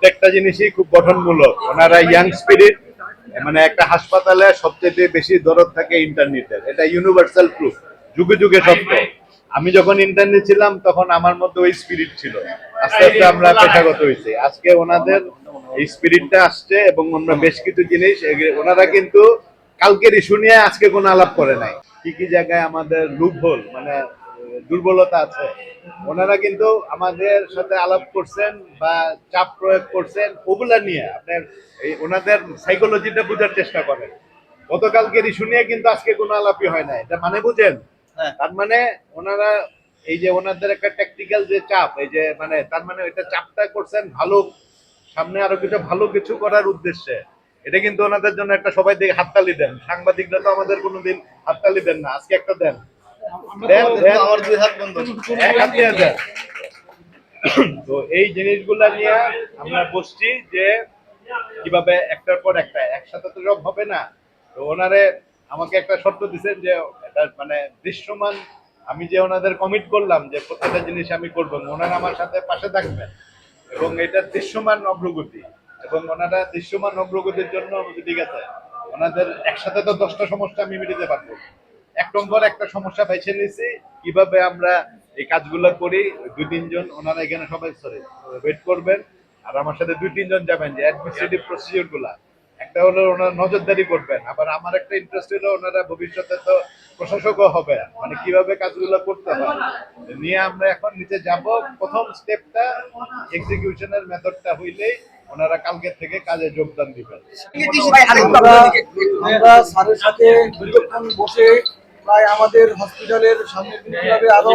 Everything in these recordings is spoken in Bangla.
প্রত্যেকটা জিনিসই খুব গঠনমূলক। ওনারা ইয়াং স্পিরিট মানে একটা হাসপাতালে সবচেয়ে বেশি দরদ থাকে ইন্টারনেটের। এটা ইউনিভার্সাল প্রুফ যুগে যুগে সত্য। আমি যখন ইন্টারনেট ছিলাম তখন আমার মধ্যে ওই স্পিরিট ছিল। আস্তে আস্তে আমরা পেশাগত হয়েছি। আজকে ওনাদের এই স্পিরিটটা আসছে এবং আমরা বেশ কিছু জিনিস ওনারা কিন্তু কালকের ইস্যু নিয়ে আজকে কোনো আলাপ করে নাই। কি কি জায়গায় আমাদের লুপহোল মানে আহ, দুর্বলতা আছে। ওনারা কিন্তু আমাদের সাথে আলাপ করছেন বা চাপ প্রয়োগ করছেন ওগুলা নিয়ে আপনার এই ওনাদের সাইকোলজিটা বোঝার চেষ্টা করেন। গতকালকের ইস্যু নিয়ে কিন্তু আজকে কোনো আলাপই হয় না এটা মানে বুঝেন? তার মানে ওনারা এই যে ওনাদের একটা ট্যাকটিক্যাল যে চাপ এই যে মানে তার মানে এটা চাপটা করছেন ভালো সামনে আরও কিছু ভালো কিছু করার উদ্দেশ্যে। এটা কিন্তু ওনাদের জন্য একটা সবাই দিকে হাততালি দেন। সাংবাদিকরা তো আমাদের কোনোদিন হাততালি দেন না। আজকে একটা দেন। আমার দুই হাত বন্ধ। এক হাত দিয়ে দেন। তো এই জিনিসগুলা নিয়ে আমরা বসছি যে কীভাবে একটার পর একটা একসাথে তো সব হবে না। তো ওনারে আমাকে একটা শর্ত দিচ্ছেন যে এটা মানে দৃশ্যমান। আমি যে ওনাদের কমিট করলাম যে প্রত্যেকটা জিনিস আমি করব ওনারা আমার সাথে পাশে থাকবেন। এবং এটা দৃশ্যমান অগ্রগতি। এবং ওনারা দৃশ্যমান অগ্রগতির জন্য ঠিক আছে ওনাদের একসাথে তো দশটা সমস্যা আমি মিটাতে পারব। এক নম্বর একটা সমস্যা বেছে নিয়েছি কীভাবে আমরা এই কাজগুলো করি, দুই তিনজন ওনারা এখানে সবাই সরি ওয়েট করবেন, আর আমার সাথে দুই তিনজন যাবেন যে অ্যাডমিনিস্ট্রেটিভ প্রসিডিউরগুলা। একটা হলো ওনারা নজরদারি করবেন, আবার আমার একটা ইন্টারেস্ট হলো ওনারা ভবিষ্যতে তো প্রশাসকও হবে মানে কীভাবে কাজগুলো করতে হয়। নিয়ে আমরা এখন নিচে যাব, প্রথম স্টেপটা এক্সিকিউশনের মেথডটা হইলেই ওনারা কালকে থেকে কাজে যোগদান দিবেন। আমরা স্যারের সাথে বসে প্রায় আমাদের হসপিটালের সামনে কীভাবে আরও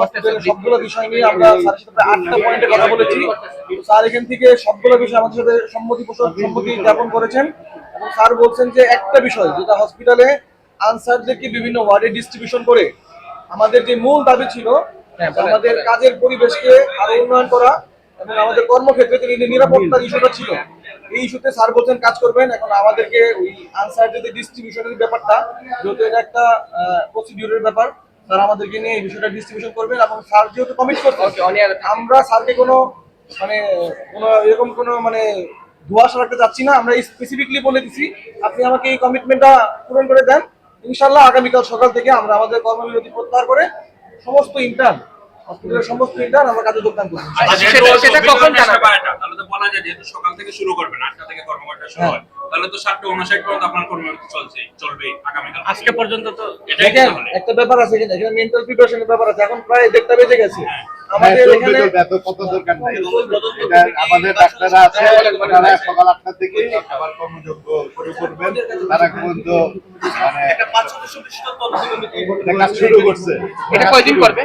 hospital এর সবগুলো বিষয় নিয়ে আমরা স্যারের সাথে আটটা পয়েন্টে কথা বলেছি। স্যার এখান থেকে সবগুলো বিষয় আমাদের সাথে সম্মতি পোষণ সম্মতি জ্ঞাপন করেছেন। এবং স্যার বলছেন যে একটা বিষয় যেটা হসপিটালে আনসারদেরকে বিভিন্ন ওয়ার্ডে ডিস্ট্রিবিউশন করে আমাদের যে মূল দাবি ছিল আমাদের কাজের পরিবেশকে আরও উন্নয়ন করা এবং আমাদের কর্মক্ষেত্রে যে নিরাপত্তার ইস্যুটা ছিল এই ইস্যুতে স্যার বলছেন কাজ করবেন। এখন আমাদেরকে ওই আনসার যে ডিস্ট্রিবিউশনের ব্যাপারটা যেহেতু এটা একটা প্রসিডিউরের ব্যাপার স্যার আমাদেরকে নিয়ে এই বিষয়টা ডিস্ট্রিবিউশন করবেন এবং স্যার যেহেতু কমিট করছেন আমরা স্যারকে কোনো মানে কোনো এরকম কোনো মানে ধোয়াশা রাখতে চাচ্ছি না। আমরা স্পেসিফিকলি বলে দিছি আপনি আমাকে এই কমিটমেন্টটা পূরণ করে দেন। ইনশাল্লাহ আগামীকাল সকাল থেকে আমরা আমাদের কর্মবিরতি প্রত্যাহার করে সমস্ত ইন্টার্ন হসপিটালের সমস্ত ইন্টার্ন আমরা কাজে যোগদান করব। বলা যায় যেহেতু সকাল থেকে শুরু করবেন আটটা থেকে কর্মকর্তা শুরু হয়। তাহলে তো সাতটা উনষাট পর্যন্ত আপনার কর্মসূচি চলছে চলবে আগামীকাল। আজকে পর্যন্ত তো এটাই একটা ব্যাপার আছে এখানে এখানে মেন্টাল প্রিপারেশনের ব্যাপার আছে। এখন প্রায় দেড়টা বেজে গেছে। হ্যাঁ, আমাদের এখানে কত দরকার নাই। আমাদের ডাক্তাররা আছে তারা সকাল আটটা থেকে আবার কর্মযোগ্য শুরু করবেন। তারা কিন্তু মানে এটা কাজ শুরু করছে। এটা কয়দিন করবে?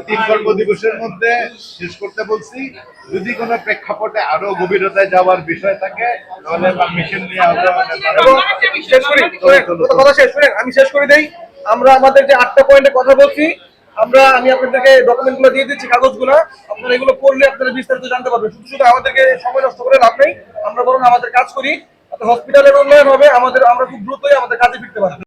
তিন কর্ম দিবসের মধ্যে শেষ করতে বলছি। যদি কোনো প্রেক্ষাপটে আরও গভীরতায় যাওয়ার বিষয় থাকে তাহলে পারমিশন নিয়ে আমরা শেষ করি কথা- শেষ আমি শেষ করে দেই। আমরা আমাদের যে আটটা পয়েন্টে কথা বলছি আমরা আমি আপনাদেরকে ডকুমেন্টগুলো দিয়ে দিচ্ছি কাগজ কাগজগুলো। আপনারা এগুলো পড়লে আপনারা বিস্তারিত জানতে পারবেন। শুধু শুধু আমাদেরকে সময় নষ্ট করে লাভ নেই। আমরা বরং আমাদের কাজ করি। হসপিটালের উন্নয়ন হবে। আমাদের আমরা খুব দ্রুতই আমাদের কাজে ফিরতে পারব।